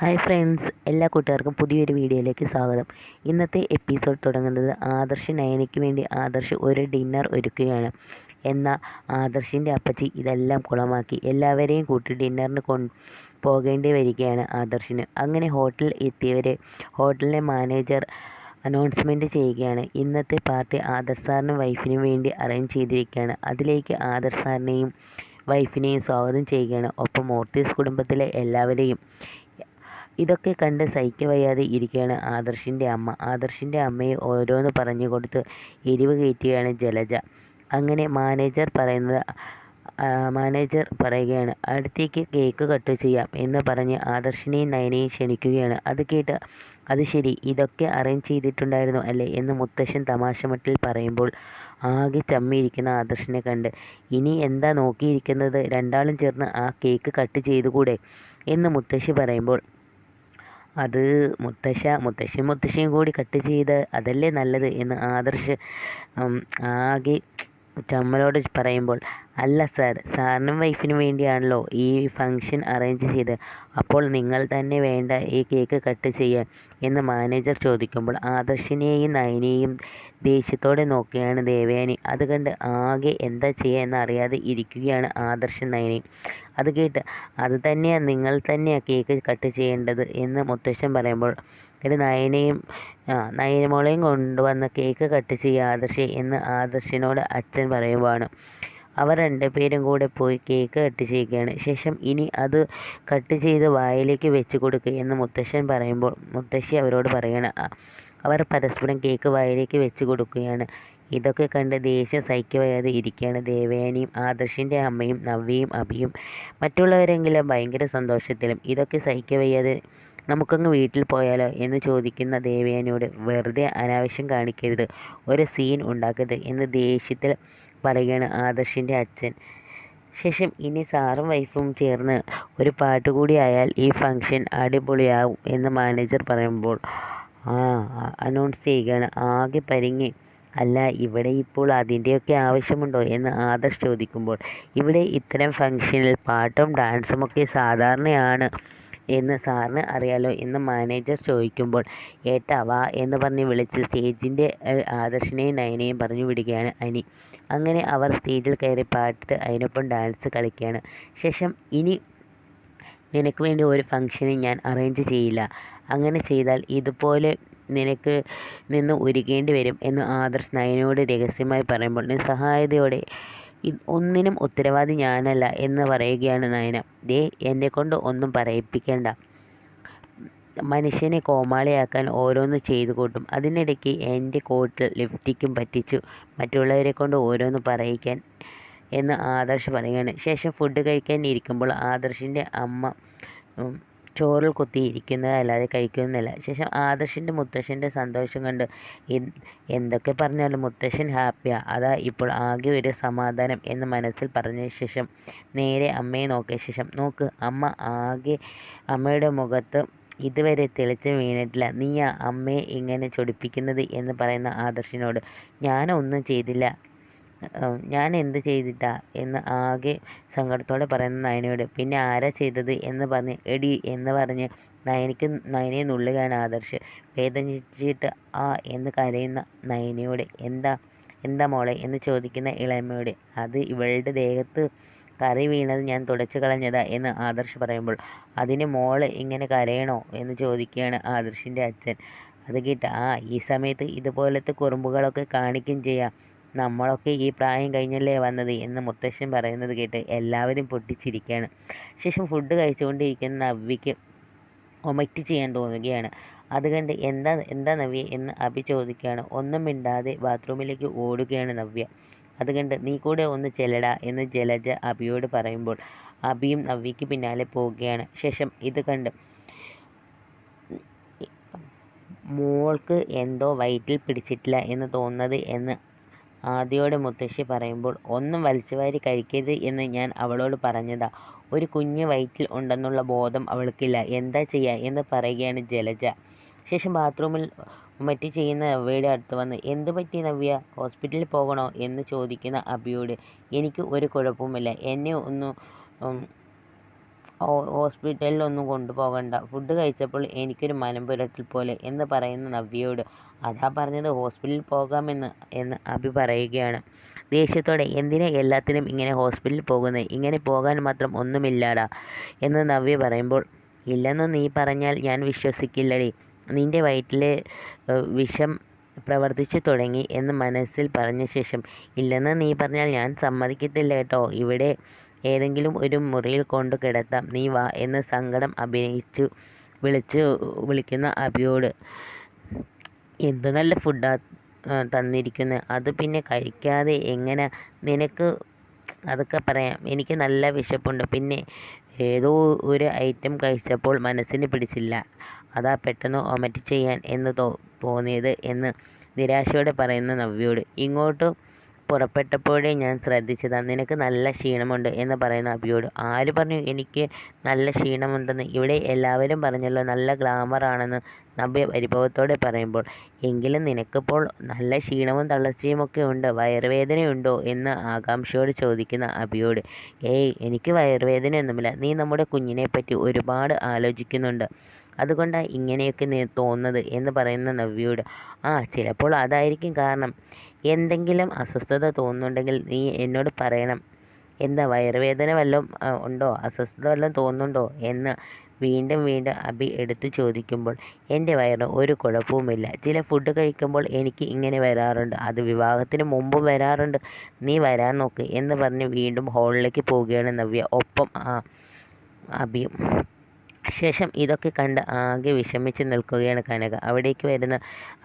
Hi friends എല്ലാ കൂട്ടുകാർക്കും പുതിയൊരു വീഡിയോയിലേക്ക് സ്വാഗതം. ഇന്നത്തെ എപ്പിസോഡ് തുടങ്ങുന്നത് ആദർശ് നയനയ്ക്ക് വേണ്ടി ആദർശ് ഒരു ഡിന്നർ ഒരുക്കുകയാണ്. എന്നാൽ ആദർശിന്റെ അപ്പച്ചി ഇതെല്ലാം കുളമാക്കി. എല്ലാവരെയും കൂട്ടി ഡിന്നറിന് കൊ പോകേണ്ടി വരികയാണ് ആദർശിന്. അങ്ങനെ ഹോട്ടലിൽ എത്തിയവരെ ഹോട്ടലിലെ മാനേജർ അനൗൺസ്മെന്റ് ചെയ്യുകയാണ്. ഇന്നത്തെ പാർട്ടി ആദർശ് സാറിനും വൈഫിനും വേണ്ടി അറേഞ്ച് ചെയ്തിരിക്കുകയാണ്. അതിലേക്ക് ആദർശ് സാറിനെയും വൈഫിനെയും സ്വാഗതം ചെയ്യുകയാണ്. ഒപ്പം ഓർത്തീസ് കുടുംബത്തിലെ എല്ലാവരെയും ഇതൊക്കെ കണ്ട് സഹിക്കവയ്യാതെ ഇരിക്കുകയാണ് ആദർശിന്റെ അമ്മ. ആദർശിന്റെ അമ്മയെ ഓരോന്ന് പറഞ്ഞു കൊടുത്ത് എരിവ് കയറ്റുകയാണ് ജലജ. അങ്ങനെ മാനേജർ പറയുന്നത് മാനേജർ പറയുകയാണ് അടുത്തേക്ക് കേക്ക് കട്ട് ചെയ്യാം എന്ന് പറഞ്ഞ് ആദർശിനെയും നയനെയും ക്ഷണിക്കുകയാണ്. അത് കേട്ട് അത് ശരി ഇതൊക്കെ അറേഞ്ച് ചെയ്തിട്ടുണ്ടായിരുന്നു അല്ലേ? എന്ന് മുത്തശ്ശൻ തമാശമട്ടിൽ പറയുമ്പോൾ ആകെ ചമ്മിയിരിക്കുന്ന ആദർശിനെ കണ്ട് ഇനി എന്താ നോക്കിയിരിക്കുന്നത്? രണ്ടാളും ചേർന്ന് ആ കേക്ക് കട്ട് ചെയ്തുകൂടെ? എന്ന് മുത്തശ്ശി പറയുമ്പോൾ അത് മുത്തശ്ശ മുത്തശ്ശിയും മുത്തശ്ശിയും കൂടി കട്ട് ചെയ്ത് അതല്ലേ നല്ലത് എന്ന് ആദർശ് ആകെ ചമ്മലോട് പറയുമ്പോൾ അല്ല സാർ സാറിനും വൈഫിനും വേണ്ടിയാണല്ലോ ഈ ഫംഗ്ഷൻ അറേഞ്ച് ചെയ്ത്. അപ്പോൾ നിങ്ങൾ തന്നെ വേണ്ട ഈ കേക്ക് കട്ട് ചെയ്യാൻ. എന്ന് മാനേജർ ചോദിക്കുമ്പോൾ ആദർശിനെയും നയനെയും ദേഷ്യത്തോടെ നോക്കുകയാണ് ദേവയാനി. അത് കണ്ട് ആകെ എന്താ ചെയ്യുക എന്നറിയാതെ ഇരിക്കുകയാണ് ആദർശൻ നയനയും അത് കേട്ട് അത് തന്നെയാണ് നിങ്ങൾ തന്നെയാണ് കേക്ക് കട്ട് ചെയ്യേണ്ടത് എന്ന് മുത്തശ്ശൻ പറയുമ്പോൾ ഇത് നയനയും ആ നയനമോളെയും കൊണ്ടുവന്ന് കേക്ക് കട്ട് ചെയ്യുക ആദർശി എന്ന് ആദർശിനോട് അച്ഛൻ പറയുവാണ്. അവർ രണ്ടുപേരും കൂടെ പോയി കേക്ക് കട്ട് ചെയ്യുകയാണ്. ശേഷം ഇനി അത് കട്ട് ചെയ്ത് വായിലേക്ക് വെച്ച് കൊടുക്കുക എന്ന് മുത്തശ്ശൻ പറയുമ്പോൾ മുത്തശ്ശി അവരോട് പറയണം. അവർ പരസ്പരം കേക്ക് വായിലേക്ക് വെച്ച് കൊടുക്കുകയാണ്. ഇതൊക്കെ കണ്ട് ദേഷ്യം സഹിക്കുവയാതെ ഇരിക്കുകയാണ്. ദേവയാനിയും ആദർശിന്റെ അമ്മയും നവ്യയും അഭിയും മറ്റുള്ളവരെങ്കിലും ഭയങ്കര സന്തോഷത്തിലും. ഇതൊക്കെ സഹിക്കവയ്യാതെ നമുക്കങ്ങ് വീട്ടിൽ പോയാലോ എന്ന് ചോദിക്കുന്ന ദേവയാനിയോട് വെറുതെ അനാവശ്യം കാണിക്കരുത്. ഒരു സീൻ ഉണ്ടാക്കരുത് എന്ന് ദേഷ്യത്തിൽ പറയുകയാണ് ആദർശിന്റെ അച്ഛൻ. ശേഷം ഇനി സാറും വൈഫും ചേർന്ന് ഒരു പാട്ട് കൂടി ആയാൽ ഈ ഫംഗ്ഷൻ അടിപൊളിയാവും എന്ന് മാനേജർ പറയുമ്പോൾ ആ അനൗൺസ് ചെയ്യുകയാണ്. ആകെ പരിങ്ങി. അല്ല ഇവിടെ ഇപ്പോൾ അതിന്റെയൊക്കെ ആവശ്യമുണ്ടോ എന്ന് ആദർശ് ചോദിക്കുമ്പോൾ ഇവിടെ ഇത്തരം ഫംഗ്ഷനിൽ പാട്ടും ഡാൻസും ഒക്കെ സാധാരണയാണ്. എന്ന് സാറിന് അറിയാലോ. എന്ന് മാനേജർ ചോദിക്കുമ്പോൾ ഏട്ടാ വാ എന്ന് പറഞ്ഞ് വിളിച്ച് സ്റ്റേജിന്റെ ആദർശിനെയും നയനെയും പറഞ്ഞു വിടുകയാണ് അനി. അങ്ങനെ അവർ സ്റ്റേജിൽ കയറി പാട്ട് അതിനൊപ്പം ഡാൻസ് കളിക്കുകയാണ്. ശേഷം ഇനി നിനക്ക് വേണ്ടി ഒരു ഫംഗ്ഷനും ഞാൻ അറേഞ്ച് ചെയ്യില്ല. അങ്ങനെ ചെയ്താൽ ഇതുപോലെ നിനക്ക് നിന്ന് ഉരുകേണ്ടി വരും എന്ന് ആദർശ് നയനോട് രഹസ്യമായി പറയുമ്പോൾ നിസ്സഹായതയോടെ ഒന്നിനും ഉത്തരവാദി ഞാനല്ല എന്ന് പറയുകയാണ് നയന. ദേ എന്നെ കൊണ്ട് ഒന്നും പറയിപ്പിക്കേണ്ട. മനുഷ്യനെ കോമാളിയാക്കാൻ ഓരോന്ന് ചെയ്തു കൂട്ടും. അതിനിടയ്ക്ക് എന്റെ കോട്ടിൽ ലിഫ്റ്റിക്കും പറ്റിച്ചു. മറ്റുള്ളവരെ കൊണ്ട് ഓരോന്ന് പറയിക്കാൻ എന്ന് ആദർശ് പറയുകയാണ്. ശേഷം ഫുഡ് കഴിക്കാൻ ഇരിക്കുമ്പോൾ ആദർശിന്റെ അമ്മ ചോറിൽ കുത്തിയിരിക്കുന്നതല്ലാതെ കഴിക്കുന്നില്ല. ശേഷം ആദർശിന്റെ മുത്തശ്ശന്റെ സന്തോഷം കണ്ട് എന്തൊക്കെ പറഞ്ഞാലും മുത്തശ്ശൻ ഹാപ്പിയാ. അതാ ഇപ്പോൾ ആകെ ഒരു സമാധാനം എന്ന് മനസ്സിൽ പറഞ്ഞ ശേഷം നേരെ അമ്മയെ നോക്കിയ ശേഷം നോക്ക് അമ്മ ആകെ അമ്മയുടെ മുഖത്ത് ഇതുവരെ തെളിച്ച് വീണിട്ടില്ല. നീയാ അമ്മയെ ഇങ്ങനെ ചൊടിപ്പിക്കുന്നത് എന്ന് പറയുന്ന ആദർശിനോട് ഞാനൊന്നും ചെയ്തില്ല. ഞാൻ എന്ത് ചെയ്തിട്ടാ എന്ന് ആകെ സങ്കടത്തോടെ പറയുന്ന നയനയോട് പിന്നെ ആരാ ചെയ്തത്? എന്ന് പറഞ്ഞ് എടി എന്ന് പറഞ്ഞ് നയനയ്ക്ക് നയനയെ നുള്ളുകയാണ് ആദർശ് വേദനിച്ചിട്ട് ആ എന്ന് കരയുന്ന നയനയോട് എന്താ എന്താ മോളെ? എന്ന് ചോദിക്കുന്ന ഇളയമ്മയോട് അത് ഇവളുടെ ദേഹത്ത് കറി വീണത് ഞാൻ തുടച്ചു കളഞ്ഞതാ എന്ന് ആദർശ് പറയുമ്പോൾ അതിന് മോൾ ഇങ്ങനെ കരയണോ? എന്ന് ചോദിക്കുകയാണ് ആദർശിന്റെ അച്ഛൻ. അത് കേട്ട് ആ ഈ സമയത്ത് ഇതുപോലത്തെ കുറുമ്പുകളൊക്കെ കാണിക്കുകയും ചെയ്യാം. നമ്മളൊക്കെ ഈ പ്രായം കഴിഞ്ഞല്ലേ വന്നത് എന്ന് മുത്തശ്ശൻ പറയുന്നത് കേട്ട് എല്ലാവരും പൊട്ടിച്ചിരിക്കുകയാണ്. ശേഷം ഫുഡ് കഴിച്ചുകൊണ്ടിരിക്കുന്ന നവ്യയ്ക്ക് ഒമറ്റ് ചെയ്യാൻ തോന്നുകയാണ്. അത് കണ്ട് എന്താ എന്താ നവ്യ എന്ന് അഭി ചോദിക്കുകയാണ്. ഒന്നും മിണ്ടാതെ ബാത്റൂമിലേക്ക് ഓടുകയാണ് നവ്യ. അത് കണ്ട് നീ കൂടെ ഒന്ന് ചെല്ലടാ എന്ന് ജലജ അഭിയോട് പറയുമ്പോൾ അഭിയും നവ്യയ്ക്ക് പിന്നാലെ പോവുകയാണ്. ശേഷം ഇത് കണ്ട് മോൾക്ക് എന്തോ വയറ്റിൽ പിടിച്ചിട്ടില്ല എന്ന് തോന്നുന്നത് എന്ന് ആദ്യയോട് മുത്തശ്ശി പറയുമ്പോൾ ഒന്നും വലിച്ചുവാരി കഴിക്കരുത് എന്ന് ഞാൻ അവളോട് പറഞ്ഞതാ. ഒരു കുഞ്ഞ് വയറ്റിൽ ഉണ്ടെന്നുള്ള ബോധം അവൾക്കില്ല. എന്താ ചെയ്യുക എന്ന് പറയുകയാണ് ജലജ. ശേഷം ബാത്റൂമിൽ മറ്റ് ചെയ്യുന്ന നവ്യയുടെ അടുത്ത് വന്ന് എന്ത് പറ്റി നവ്യ? ഹോസ്പിറ്റലിൽ പോകണോ? എന്ന് ചോദിക്കുന്ന അഭിയോട് എനിക്ക് ഒരു കുഴപ്പവുമില്ല. എന്നെ ഒന്ന് ഹോസ്പിറ്റലിലൊന്നും കൊണ്ടുപോകണ്ട. ഫുഡ് കഴിച്ചപ്പോൾ എനിക്കൊരു മനം പുരട്ടൽ പോലെ എന്ന് പറയുന്ന നവ്യയോട് അതാ പറഞ്ഞത് ഹോസ്പിറ്റലിൽ പോകാമെന്ന് എന്ന് അഭി പറയുകയാണ്. ദേഷ്യത്തോടെ എന്തിനാ എല്ലാത്തിനും ഇങ്ങനെ ഹോസ്പിറ്റലിൽ പോകുന്നത് ഇങ്ങനെ പോകാൻ മാത്രം ഒന്നുമില്ലാടാ എന്ന് നവ്യ പറയുമ്പോൾ ഇല്ലെന്ന് നീ പറഞ്ഞാൽ ഞാൻ വിശ്വസിക്കില്ലടി. നിന്റെ വയറ്റിലെ വിഷം പ്രവർത്തിച്ചു തുടങ്ങി എന്ന് മനസ്സിൽ പറഞ്ഞ ശേഷം ഇല്ലെന്ന് നീ പറഞ്ഞാൽ ഞാൻ സമ്മതിക്കത്തില്ല കേട്ടോ. ഇവിടെ ഏതെങ്കിലും ഒരു മുറിയിൽ കൊണ്ട് കിടത്താം. നീ വാ എന്ന് സങ്കടം അഭിനയിച്ചു വിളിച്ചു വിളിക്കുന്ന അഭിയോട് എന്ത് നല്ല ഫുഡാ തന്നിരിക്കുന്നത് അത് പിന്നെ കഴിക്കാതെ എങ്ങനെ? നിനക്ക് അതൊക്കെ പറയാം. എനിക്ക് നല്ല വിശപ്പുണ്ട്. പിന്നെ ഏതോ ഒരു ഐറ്റം കഴിച്ചപ്പോൾ മനസ്സിന് പിടിച്ചില്ല. അതാ പെട്ടെന്ന് ഒമറ്റ് ചെയ്യാൻ എന്ന് തോ തോന്നിയത് എന്ന് നിരാശയോടെ പറയുന്ന നവ്യയോട് ഇങ്ങോട്ട് പുറപ്പെട്ടപ്പോഴേ ഞാൻ ശ്രദ്ധിച്ചതാണ് നിനക്ക് നല്ല ക്ഷീണമുണ്ട് എന്ന് പറയുന്ന അഭിയോട് ആര് പറഞ്ഞു എനിക്ക് നല്ല ക്ഷീണമുണ്ടെന്ന്? ഇവിടെ എല്ലാവരും പറഞ്ഞല്ലോ നല്ല ഗ്ലാമർ ആണെന്ന് നവ്യ പരിഭവത്തോടെ പറയുമ്പോൾ. എങ്കിലും നിനക്കിപ്പോൾ നല്ല ക്ഷീണവും തളർച്ചയും ഒക്കെ ഉണ്ട് വയറുവേദനയുണ്ടോ എന്ന് ആകാംക്ഷയോട് ചോദിക്കുന്ന അഭിയോട് ഏയ് എനിക്ക് വയറുവേദനയൊന്നുമില്ല. നീ നമ്മുടെ കുഞ്ഞിനെ പറ്റി ഒരുപാട് ആലോചിക്കുന്നുണ്ട്. അതുകൊണ്ടാണ് ഇങ്ങനെയൊക്കെ തോന്നുന്നത് എന്ന് പറയുന്ന നവ്യയോട് ആ ചിലപ്പോൾ അതായിരിക്കും കാരണം. എന്തെങ്കിലും അസ്വസ്ഥത തോന്നുന്നുണ്ടെങ്കിൽ നീ എന്നോട് പറയണം. എന്താ വയറുവേദന വല്ലതും ഉണ്ടോ? അസ്വസ്ഥത വല്ലതും തോന്നുന്നുണ്ടോ? എന്ന് വീണ്ടും വീണ്ടും അഭി എടുത്തു ചോദിക്കുമ്പോൾ എന്റെ വയറിന് ഒരു കുഴപ്പവുമില്ല. ചില ഫുഡ് കഴിക്കുമ്പോൾ എനിക്ക് ഇങ്ങനെ വരാറുണ്ട്. അത് വിവാഹത്തിന് മുമ്പും വരാറുണ്ട്. നീ വരാൻ നോക്ക് എന്ന് പറഞ്ഞ് വീണ്ടും ഹോളിലേക്ക് പോവുകയാണ് നവ്യ. ഒപ്പം ആ അഭിയും ശേഷം ഇതൊക്കെ കണ്ട് ആകെ വിഷമിച്ച് നിൽക്കുകയാണ് കനക. അവിടേക്ക് വരുന്ന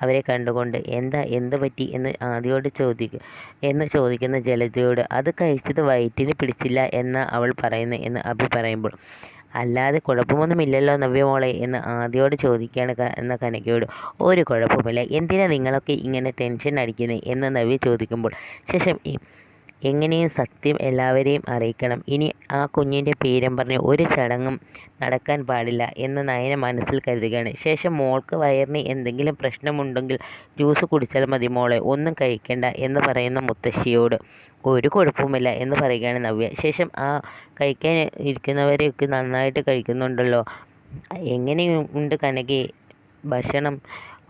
അവരെ കണ്ടുകൊണ്ട് എന്താ എന്ത് പറ്റി എന്ന് ആദ്യയോട് ചോദിക്കുക എന്ന് ചോദിക്കുന്ന ജലജയോട് അത് കഴിച്ചത് വയറ്റിന് പിടിച്ചില്ല എന്ന അവൾ പറയുന്നത് എന്ന് അഭി പറയുമ്പോൾ അല്ലാതെ കുഴപ്പമൊന്നുമില്ലല്ലോ നവ്യമോളെ എന്ന് ആദ്യയോട് ചോദിക്കുകയാണ് എന്ന കനകയോട് ഒരു കുഴപ്പമില്ല എന്തിനാ നിങ്ങളൊക്കെ ഇങ്ങനെ ടെൻഷൻ അടിക്കുന്നത് എന്ന് നവ്യ ചോദിക്കുമ്പോൾ ശേഷം എങ്ങനെയും സത്യം എല്ലാവരെയും അറിയിക്കണം. ഇനി ആ കുഞ്ഞിന്റെ പേരും പറഞ്ഞ് ഒരു ചടങ്ങും നടക്കാൻ പാടില്ല എന്ന് നയന മനസ്സിൽ കരുതുകയാണ്. ശേഷം മോൾക്ക് വയറിന് എന്തെങ്കിലും പ്രശ്നമുണ്ടെങ്കിൽ ജ്യൂസ് കുടിച്ചാൽ മതി മോളെ ഒന്നും കഴിക്കേണ്ട എന്ന് പറയുന്ന മുത്തശ്ശിയോട്. ഒരു കുഴപ്പവുമില്ല എന്ന് പറയുകയാണ് നവ്യ. ശേഷം ആ കഴിക്കാൻ ഇരിക്കുന്നവരെയൊക്കെ നന്നായിട്ട് കഴിക്കുന്നുണ്ടല്ലോ. എങ്ങനെയുണ്ട് കനകി? ഭക്ഷണം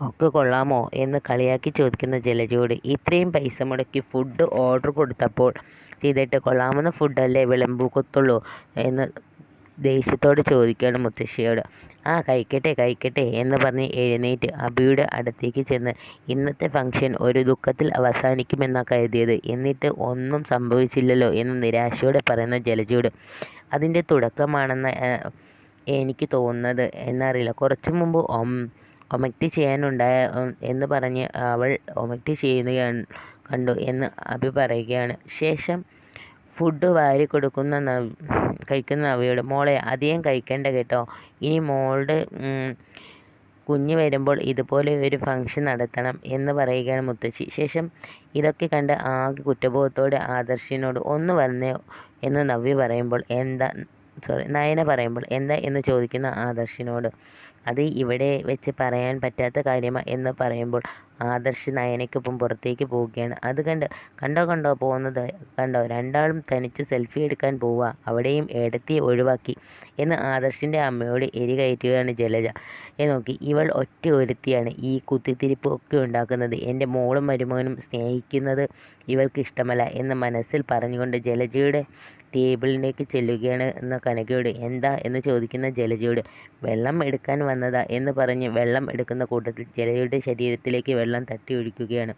ഒക്കെ കൊള്ളാമോ എന്ന് കളിയാക്കി ചോദിക്കുന്ന ജലജയോട് ഇത്രയും പൈസ മുടക്കി ഫുഡ് ഓർഡർ കൊടുത്തപ്പോൾ ചെയ്തിട്ട് കൊള്ളാമെന്ന ഫുഡല്ലേ വിളമ്പൂക്കത്തുള്ളൂ എന്ന് ദേഷ്യത്തോട് ചോദിക്കുകയാണ് മുത്തശ്ശിയോട്. ആ കഴിക്കട്ടെ കഴിക്കട്ടെ എന്ന് പറഞ്ഞ് എഴുന്നേറ്റ് അബിയുടെ അടുത്തേക്ക് ചെന്ന് ഇന്നത്തെ ഫംഗ്ഷൻ ഒരു ദുഃഖത്തിൽ അവസാനിക്കുമെന്നാണ് കരുതിയത്. എന്നിട്ട് ഒന്നും സംഭവിച്ചില്ലല്ലോ എന്ന് നിരാശയോടെ പറയുന്ന ജലജോട് അതിന്റെ തുടക്കമാണെന്ന് എനിക്ക് തോന്നുന്നത്. എന്നറിയില്ല കുറച്ച് മുമ്പ് ഒമക്റ്റ് ചെയ്യാനുണ്ടായ എന്ന് പറഞ്ഞ് അവൾ ഒമക്റ്റ് ചെയ്യുകയാണ് കണ്ടു എന്ന് അഭി പറയുകയാണ് ശേഷം ഫുഡ് വാരി കൊടുക്കുന്ന കഴിക്കുന്ന അവയോട് മോളെ അധികം കഴിക്കേണ്ട കേട്ടോ. ഇനി മോളുടെ കുഞ്ഞ് വരുമ്പോൾ ഇതുപോലെ ഒരു ഫംഗ്ഷൻ നടത്തണം എന്ന് പറയുകയാണ് മുത്തശ്ശി. ശേഷം ഇതൊക്കെ കണ്ട് ആകെ കുറ്റബോധത്തോടെ ആദർശിനോട് ഒന്ന് വന്നേ എന്ന് നവ്യ പറയുമ്പോൾ എന്താ സോറി നയന പറയുമ്പോൾ എന്താ എന്ന് ചോദിക്കുന്ന ആദർശിനോട് അത് ഇവിടെ വെച്ച് പറയാൻ പറ്റാത്ത കാര്യമാണ് എന്ന് പറയുമ്പോൾ ആദർശ് നയനയ്ക്കൊപ്പം പുറത്തേക്ക് പോവുകയാണ്. അത് കണ്ട് കണ്ടോ കണ്ടോ പോകുന്നത് കണ്ടോ? രണ്ടാളും തനിച്ച് സെൽഫി എടുക്കാൻ പോവുക. അവിടെയും ഏടത്തിയെ ഒഴിവാക്കി. എന്ന് ആദർശിന്റെ അമ്മയോട് എരി കയറ്റുകയാണ് ജലജ. നോക്കി ഇവൾ ഒറ്റ ഒരുത്തിയാണ്. ഈ കുത്തിത്തിരിപ്പ് ഒക്കെ ഉണ്ടാക്കുന്നത് എന്റെ മോളും മരുമകനും സ്നേഹിക്കുന്നത് ഇവൾക്ക് ഇഷ്ടമല്ല എന്ന് മനസ്സിൽ പറഞ്ഞുകൊണ്ട് ജലജയുടെ ടേബിളിലേക്ക് ചെല്ലുകയാണ് എന്ന കനകയോട്. എന്താ? എന്ന് ചോദിക്കുന്ന ജലജയോട്. വെള്ളം എടുക്കാൻ വന്നതാ എന്ന് പറഞ്ഞ് വെള്ളം എടുക്കുന്ന കൂട്ടത്തിൽ ജലജയുടെ ശരീരത്തിലേക്ക് വെള്ളം തട്ടി ഒഴിക്കുകയാണ്.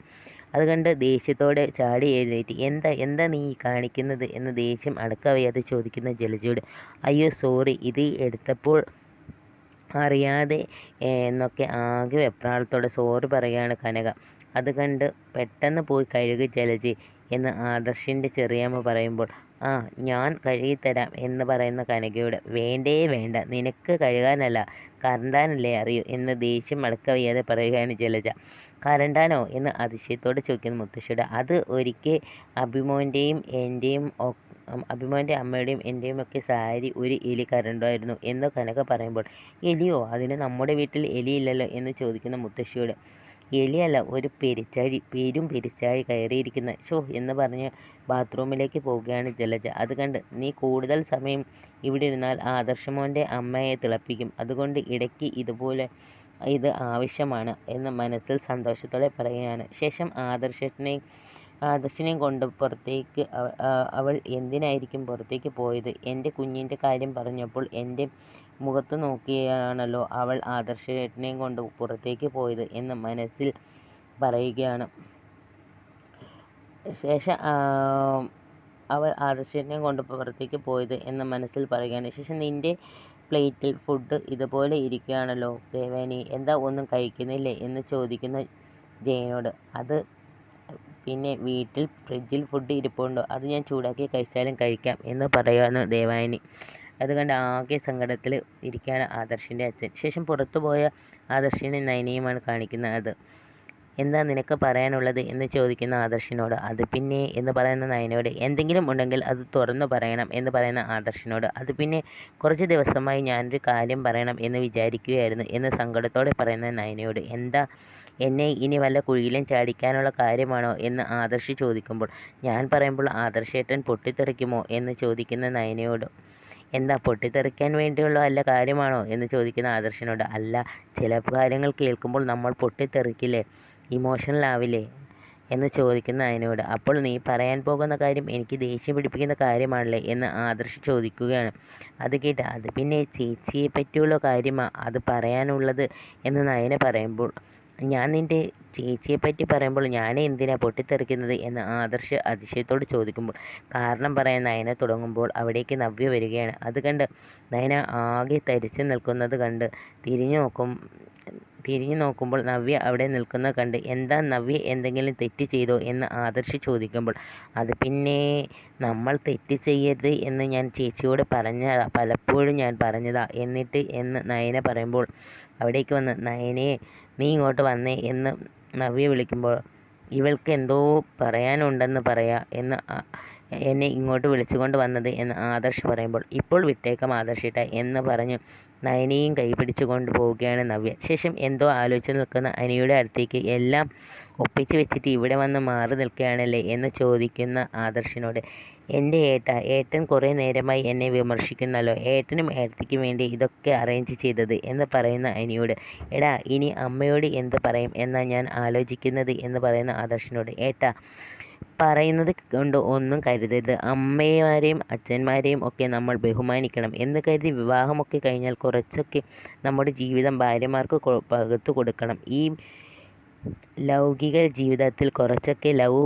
അത് കണ്ട് ദേഷ്യത്തോടെ ചാടി എഴുന്നേറ്റ്. എന്താ എന്താ നീ കാണിക്കുന്നത്? എന്ന് ദേഷ്യം അടക്കവയ്യാതെ ചോദിക്കുന്ന ജലജയോട്. അയ്യോ സോറി. ഇത് എടുത്തപ്പോൾ അറിയാതെ എന്നൊക്കെ ആകെ വെപ്രാളത്തോടെ സോറി പറയുകയാണ് കനക. അത് കണ്ട് പെട്ടെന്ന് പോയി കഴുകി ജലജി എന്ന് ആദർശിന്റെ ചെറിയമ്മ പറയുമ്പോൾ ആ ഞാൻ കഴുകിത്തരാം എന്ന് പറയുന്ന കനകയോട് വേണ്ടേ വേണ്ട നിനക്ക് കഴുകാനല്ല കരണ്ടാനല്ലേ അറിയൂ എന്ന് ദേഷ്യം അടക്കവയ്യാതെ പറയുകയാണ് ജലജ. കരണ്ടാനോ എന്ന് അതിശയത്തോടെ ചോദിക്കുന്ന മുത്തശ്ശിയുടെ. അത് ഒരിക്കൽ അഭിമോന്റെയും എന്റെയും അഭിമോന്റെ അമ്മയുടെയും എന്റെയും ഒക്കെ സാരി ഒരു എലി കരണ്ടായിരുന്നു എന്ന് കനക പറയുമ്പോൾ എലിയോ അതിന് നമ്മുടെ വീട്ടിൽ എലിയില്ലല്ലോ എന്ന് ചോദിക്കുന്ന മുത്തശ്ശിയോട്. എലിയല്ല ഒരു പെരിച്ചാഴി പേരും പെരിച്ചാഴി കയറിയിരിക്കുന്ന. ഷോ എന്ന് പറഞ്ഞ് ബാത്റൂമിലേക്ക് പോവുകയാണ് ജലജ. അത് കണ്ട് നീ കൂടുതൽ സമയം ഇവിടെ ഇരുന്നാൽ ആദർശമോന്റെ അമ്മയെ തിളപ്പിക്കും. അതുകൊണ്ട് ഇടയ്ക്ക് ഇതുപോലെ ഇത് ആവശ്യമാണ് എന്ന് മനസ്സിൽ സന്തോഷത്തോടെ പറയുകയാണ്. ശേഷം ആദർശത്തിനെ ആദർശിനെയും കൊണ്ട് പുറത്തേക്ക് അവൾ എന്തിനായിരിക്കും പുറത്തേക്ക് പോയത്? എന്റെ കുഞ്ഞിന്റെ കാര്യം പറഞ്ഞപ്പോൾ എന്റെ മുഖത്ത് നോക്കിയാണല്ലോ അവൾ ആദർശേട്ടനെയും കൊണ്ട് പുറത്തേക്ക് പോയത് എന്ന് മനസ്സിൽ പറയുകയാണ്. ശേഷം അവൾ ആദർശേട്ടനെയും കൊണ്ട് പുറത്തേക്ക് പോയത് എന്ന് മനസ്സിൽ പറയുകയാണ്. ശേഷം നിന്റെ പ്ലേറ്റിൽ ഫുഡ് ഇതുപോലെ ഇരിക്കുകയാണല്ലോ ദേവേനി എന്താ ഒന്നും കഴിക്കുന്നില്ലേ? എന്ന് ചോദിക്കുന്ന ജയനോട്. അത് പിന്നെ വീട്ടിൽ ഫ്രിഡ്ജിൽ ഫുഡ് ഇരിപ്പുണ്ടോ? അത് ഞാൻ ചൂടാക്കി കഴിച്ചാലും കഴിക്കാം എന്ന് പറയുകയാണ് ദേവാനി അത് കണ്ട് ആകെ സങ്കടത്തിൽ ഇരിക്കുകയാണ് ആദർശിന്റെ അച്ഛൻ. ശേഷം പുറത്തുപോയ ആദർശിനെ നയനയുമാണ് കാണിക്കുന്നത്. എന്താ നിനക്ക് പറയാനുള്ളത് എന്ന് ചോദിക്കുന്ന ആദർശിനോട്. അത് പിന്നെ എന്ന് പറയുന്ന നയനയോട് എന്തെങ്കിലും ഉണ്ടെങ്കിൽ അത് തുറന്നു പറയണം എന്ന് പറയുന്ന ആദർശിനോട് അത് പിന്നെ കുറച്ച് ദിവസമായി ഞാനൊരു കാര്യം പറയണം എന്ന് വിചാരിക്കുകയായിരുന്നു എന്ന് സങ്കടത്തോടെ പറയുന്ന നയനയോട്. എന്താ എന്നെ ഇനി വല്ല കുഴിയിലും ചാടിക്കാനുള്ള കാര്യമാണോ? എന്ന് ആദർശി ചോദിക്കുമ്പോൾ ഞാൻ പറയുമ്പോൾ ആദർശേട്ടൻ പൊട്ടിത്തെറിക്കുമോ? എന്ന് ചോദിക്കുന്ന നയനയോട് എന്താ പൊട്ടിത്തെറിക്കാൻ വേണ്ടിയുള്ള വല്ല കാര്യമാണോ എന്ന് ചോദിക്കുന്ന ആദർശനോട് അല്ല ചില കാര്യങ്ങൾ കേൾക്കുമ്പോൾ നമ്മൾ പൊട്ടിത്തെറിക്കില്ലേ? ഇമോഷണൽ ആവില്ലേ? എന്ന് ചോദിക്കുന്ന അതിനോട് അപ്പോൾ നീ പറയാൻ പോകുന്ന കാര്യം എനിക്ക് ദേഷ്യം പിടിപ്പിക്കുന്ന കാര്യമാണല്ലേ? എന്ന് ആദർശ് ചോദിക്കുകയാണ്. അത് കേട്ട് അത് പിന്നെ ചേച്ചിയെ പറ്റിയുള്ള കാര്യമാണ് അത് പറയാനുള്ളത് എന്ന് നയന പറയുമ്പോൾ ഞാൻ നിന്റെ ചേച്ചിയെപ്പറ്റി പറയുമ്പോൾ ഞാൻ എന്തിനാണ് പൊട്ടിത്തെറിക്കുന്നത് എന്ന് ആദർശ് അതിശയത്തോട് ചോദിക്കുമ്പോൾ കാരണം പറയാൻ നയന തുടങ്ങുമ്പോൾ അവിടേക്ക് നവ്യ വരികയാണ്. അത് കണ്ട് നയന ആകെ തരിച്ചു നിൽക്കുന്നത് കണ്ട് തിരിഞ്ഞു നോക്കും തിരിഞ്ഞു നോക്കുമ്പോൾ നവ്യ അവിടെ നിൽക്കുന്ന കണ്ട് എന്താ നവ്യ എന്തെങ്കിലും തെറ്റ് ചെയ്തോ? എന്ന് ആദർശ് ചോദിക്കുമ്പോൾ അത് പിന്നെ നമ്മൾ തെറ്റ് ചെയ്യരുത് എന്ന് ഞാൻ ചേച്ചിയോട് പറഞ്ഞതാ പലപ്പോഴും ഞാൻ പറഞ്ഞതാ. എന്നിട്ട് എന്ന് നയന പറയുമ്പോൾ അവിടേക്ക് വന്ന് നയനയെ നീ ഇങ്ങോട്ട് വന്നേ എന്ന് നവ്യ വിളിക്കുമ്പോൾ ഇവൾക്ക് എന്തോ പറയാനുണ്ടെന്ന് പറയാ എന്ന് എന്നെ ഇങ്ങോട്ട് വിളിച്ചുകൊണ്ട് വന്നത് എന്ന് ആദർശ് പറയുമ്പോൾ ഇപ്പോൾ വിട്ടേക്കാം ആദർശിട്ട എന്ന് പറഞ്ഞ് നയനയും കൈപിടിച്ചു കൊണ്ട് പോവുകയാണ് നവ്യ. ശേഷം എന്തോ ആലോചിച്ച് നിൽക്കുന്ന അനിയുടെ അടുത്തേക്ക് എല്ലാം ഒപ്പിച്ച് വെച്ചിട്ട് ഇവിടെ വന്ന് മാറി നിൽക്കുകയാണല്ലേ എന്ന് ചോദിക്കുന്ന ആദർശിനോട് എന്റെ ഏട്ട ഏട്ടൻ കുറേ നേരമായി എന്നെ വിമർശിക്കുന്നല്ലോ. ഏട്ടനും ഏട്ടത്തിക്കും വേണ്ടി ഇതൊക്കെ അറേഞ്ച് ചെയ്തത് എന്ന് പറയുന്ന അനിയോട് എടാ ഇനി അമ്മയോട് എന്ത് പറയും? എന്നാണ് ഞാൻ ആലോചിക്കുന്നത് എന്ന് പറയുന്ന ആദർശിനോട് ഏട്ടാ പറയുന്നത് കൊണ്ട് ഒന്നും കരുതരുത്. അമ്മമാരെയും അച്ഛന്മാരെയും ഒക്കെ നമ്മൾ ബഹുമാനിക്കണം. എന്ന് കരുതി വിവാഹമൊക്കെ കഴിഞ്ഞാൽ കുറച്ചൊക്കെ നമ്മുടെ ജീവിതം ഭാര്യമാർക്ക് പകർത്തു കൊടുക്കണം. ഈ ലൗകിക ജീവിതത്തിൽ കുറച്ചൊക്കെ ലവ്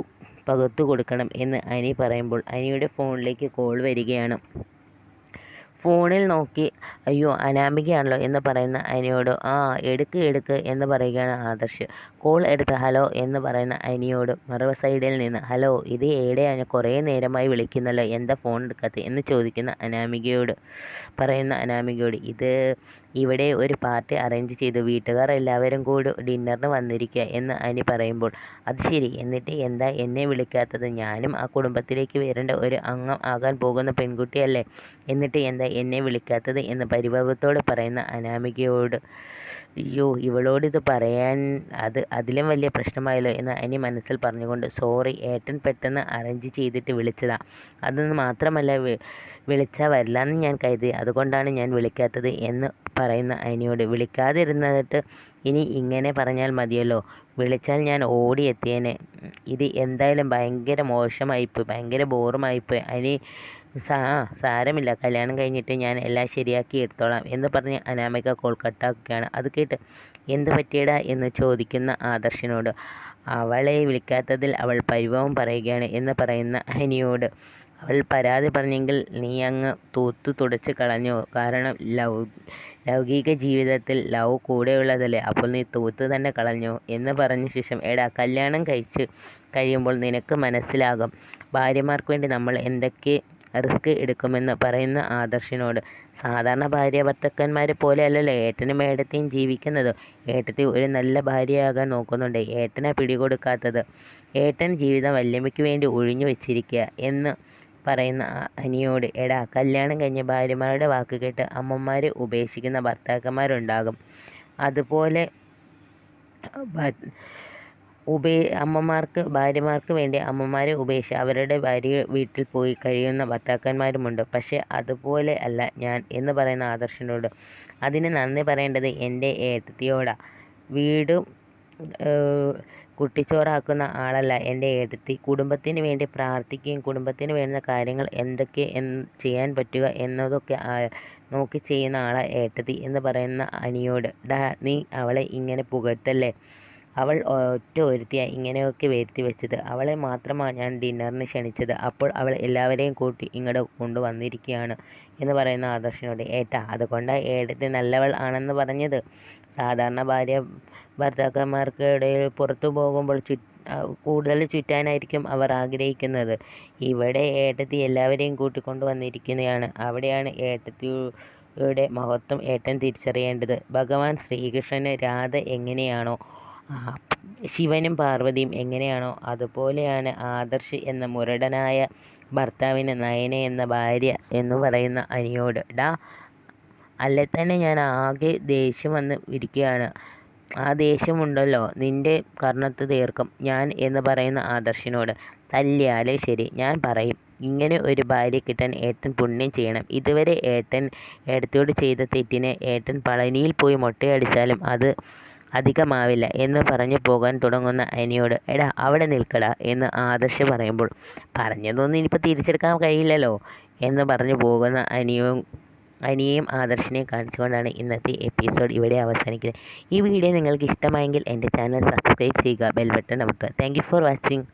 പകർത്തു കൊടുക്കണം എന്ന് അനി പറയുമ്പോൾ അനിയുടെ ഫോണിലേക്ക് കോൾ വരികയാണ്. ഫോണിൽ നോക്കി അയ്യോ അനാമികയാണല്ലോ എന്ന് പറയുന്ന അനിയോട് ആ എടുക്ക് എടുക്ക് എന്ന് പറയുകയാണ് ആദർശ്. കോൾ എടുത്ത് ഹലോ എന്ന് പറയുന്ന അനിയോട് മറുവ സൈഡിൽ നിന്ന് ഹലോ ഇത് ഏടെയാണ് കുറേ നേരമായി വിളിക്കുന്നല്ലോ എന്താ ഫോൺ എടുക്കാത്തത്? എന്ന് ചോദിക്കുന്ന അനാമികയോട് പറയുന്ന അനാമികയോട് ഇത് ഇവിടെ ഒരു പാർട്ടി അറേഞ്ച് ചെയ്തു. വീട്ടുകാർ എല്ലാവരും കൂടി ഡിന്നറിന് വന്നിരിക്കുക എന്ന് അനി പറയുമ്പോൾ അത് ശരി. എന്നിട്ട് എന്താ എന്നെ വിളിക്കാത്തത്? ഞാനും ആ കുടുംബത്തിലേക്ക് വരേണ്ട ഒരു അംഗം ആകാൻ പോകുന്ന പെൺകുട്ടിയല്ലേ? എന്നിട്ട് എന്താ എന്നെ വിളിക്കാത്തത്? എന്ന് പരിഭവത്തോടെ പറയുന്ന അനാമികയോട് അയ്യോ ഇവളോട് ഇത് പറയാൻ അത് അതിലും വലിയ പ്രശ്നമായല്ലോ എന്ന് അനി മനസ്സിൽ പറഞ്ഞുകൊണ്ട് സോറി ഏട്ടൻ പെട്ടെന്ന് അറേഞ്ച് ചെയ്തിട്ട് വിളിച്ചതാ. അതൊന്നും മാത്രമല്ല വിളിച്ചാൽ വരില്ലെന്ന് ഞാൻ കരുതി. അതുകൊണ്ടാണ് ഞാൻ വിളിക്കാത്തത് എന്ന് പറയുന്ന അനിയോട്. വിളിക്കാതിരുന്നിട്ട് ഇനി ഇങ്ങനെ പറഞ്ഞാൽ മതിയല്ലോ. വിളിച്ചാൽ ഞാൻ ഓടിയെത്തിയേനെ. ഇത് എന്തായാലും ഭയങ്കര മോശമായിപ്പോയി ഭയങ്കര ബോറുമായിപ്പോയി അനി സാ സാരമില്ല. കല്യാണം കഴിഞ്ഞിട്ട് ഞാൻ എല്ലാം ശരിയാക്കി എടുത്തോളാം എന്ന് പറഞ്ഞ് അനാമിക കോൾ കട്ടാക്കുകയാണ് അത് കേട്ട് എന്ത് പറ്റിയടാ എന്ന് ചോദിക്കുന്ന ആദർശിനോട്. അവളെ വിളിക്കാത്തതിൽ അവൾ പരിഭവം പറയുകയാണ് എന്ന് പറയുന്ന ഹനിയോട് അവൾ പരാതി പറഞ്ഞെങ്കിൽ നീ അങ്ങ് തൂത്തു തുടച്ച് കളഞ്ഞു. കാരണം ലൗ ലൗകിക ജീവിതത്തിൽ ലവ് കൂടെയുള്ളതല്ലേ. അപ്പോൾ നീ തൂത്ത് തന്നെ കളഞ്ഞു എന്ന് പറഞ്ഞ ശേഷം എടാ കല്യാണം കഴിച്ച് കഴിയുമ്പോൾ നിനക്ക് മനസ്സിലാകും. ഭാര്യമാർക്ക് വേണ്ടി നമ്മൾ എന്തൊക്കെ റിസ്ക് എടുക്കുമെന്ന് പറയുന്ന ആദർശിനോട്. സാധാരണ ഭാര്യ ഭർത്താക്കന്മാരെ പോലെയല്ലല്ലോ ഏട്ടനും ഏട്ടത്തെയും ജീവിക്കുന്നത്. ഏട്ടത്തി ഒരു നല്ല ഭാര്യയാകാൻ നോക്കുന്നുണ്ട്. ഏട്ടനെ പിടികൊടുക്കാത്തത്. ഏട്ടൻ ജീവിതം വല്യമ്മയ്ക്ക് വേണ്ടി ഒഴിഞ്ഞു വെച്ചിരിക്കുക എന്ന് പറയുന്ന അനിയോട് എടാ കല്യാണം കഴിഞ്ഞ ഭാര്യമാരുടെ വാക്ക് കേട്ട് അമ്മമാരെ ഉപേക്ഷിക്കുന്ന ഭർത്താക്കന്മാരുണ്ടാകും. അതുപോലെ ഉപേ അമ്മമാർക്ക് ഭാര്യമാർക്ക് വേണ്ടി അമ്മമാരെ ഉപേക്ഷിച്ച് അവരുടെ ഭാര്യ വീട്ടിൽ പോയി കഴിയുന്ന ഭർത്താക്കന്മാരുമുണ്ട്. പക്ഷേ അതുപോലെ അല്ല ഞാൻ എന്ന് പറയുന്ന ആദർശനോട്. അതിന് നന്ദി പറയേണ്ടത് എന്റെ ഏട്ടത്തിയോടാ. വീടും കുട്ടിച്ചോറാക്കുന്ന ആളല്ല എന്റെ ഏട്ടത്തി. കുടുംബത്തിന് വേണ്ടി പ്രാർത്ഥിക്കുകയും കുടുംബത്തിന് വേണ്ട കാര്യങ്ങൾ എന്തൊക്കെ എന്ന് ചെയ്യാൻ പറ്റുക എന്നതൊക്കെ നോക്കി ചെയ്യുന്ന ആളാ ഏട്ടത്തി എന്ന് പറയുന്ന അനിയോട്. ഡാ നീ അവളെ ഇങ്ങനെ പുകഴ്ത്തല്ലേ? അവൾ ഒറ്റ ഒരുത്തിയാ ഇങ്ങനെയൊക്കെ വരുത്തി വെച്ചത്. അവളെ മാത്രമാണ് ഞാൻ ഡിന്നറിന് ക്ഷണിച്ചത്. അപ്പോൾ അവൾ എല്ലാവരെയും കൂട്ടി ഇങ്ങോട്ട് കൊണ്ടുവന്നിരിക്കുകയാണ് എന്ന് പറയുന്ന ആദർശിനോട്. ഏട്ടാ അതുകൊണ്ടാണ് ഏടത്തെ നല്ലവൾ ആണെന്ന് പറഞ്ഞത്. സാധാരണ ഭാര്യ ഭർത്താക്കന്മാർക്ക് ഇടയിൽ പുറത്തു പോകുമ്പോൾ ചു കൂടുതൽ ചുറ്റാനായിരിക്കും അവർ ആഗ്രഹിക്കുന്നത്. ഇവിടെ ഏട്ടത്തി എല്ലാവരെയും കൂട്ടിക്കൊണ്ടു വന്നിരിക്കുന്നതാണ് അവിടെയാണ് ഏട്ടത്തിയുടെ മഹത്വം ഏട്ടൻ തിരിച്ചറിയേണ്ടത്. ഭഗവാൻ ശ്രീകൃഷ്ണന് രാധ എങ്ങനെയാണോ ശിവനും പാർവതിയും എങ്ങനെയാണോ അതുപോലെയാണ് ആദർശ് എന്ന മുരടനായ ഭർത്താവിന് നയന എന്ന ഭാര്യ എന്ന് പറയുന്ന അനിയോട്. ഡാ അല്ലെ തന്നെ ഞാൻ ആകെ ദേഷ്യം വന്ന് ഇരിക്കുകയാണ്. ആ ദേഷ്യമുണ്ടല്ലോ നിന്റെ കർണത്ത് തീർക്കും ഞാൻ എന്ന് പറയുന്ന ആദർശിനോട്. തല്ലിയാലേ ശരി ഞാൻ പറയും. ഇങ്ങനെ ഒരു ഭാര്യ കിട്ടാൻ ഏട്ടൻ പുണ്യം ചെയ്യണം. ഇതുവരെ ഏട്ടൻ ഏടത്തോട് ചെയ്ത തെറ്റിനെ ഏട്ടൻ പളനിയിൽ പോയി മൊട്ടയടിച്ചാലും അത് അധികമാവില്ല എന്ന് പറഞ്ഞു പോകാൻ തുടങ്ങുന്ന അനിയോട് എടാ അവിടെ നിൽക്കടാ എന്ന് ആദർശ് പറയുമ്പോൾ പറഞ്ഞതൊന്നും ഇനിയിപ്പോൾ തിരിച്ചെടുക്കാൻ കഴിയില്ലല്ലോ എന്ന് പറഞ്ഞു പോകുന്ന അനിയും അനിയെയും ആദർശിനെയും കാണിച്ചുകൊണ്ടാണ് ഇന്നത്തെ എപ്പിസോഡ് ഇവിടെ അവസാനിക്കുന്നത്. ഈ വീഡിയോ നിങ്ങൾക്ക് ഇഷ്ടമായെങ്കിൽ എന്റെ ചാനൽ സബ്സ്ക്രൈബ് ചെയ്യുക ബെൽ ബട്ടൺ അമർത്തുക. Thank for watching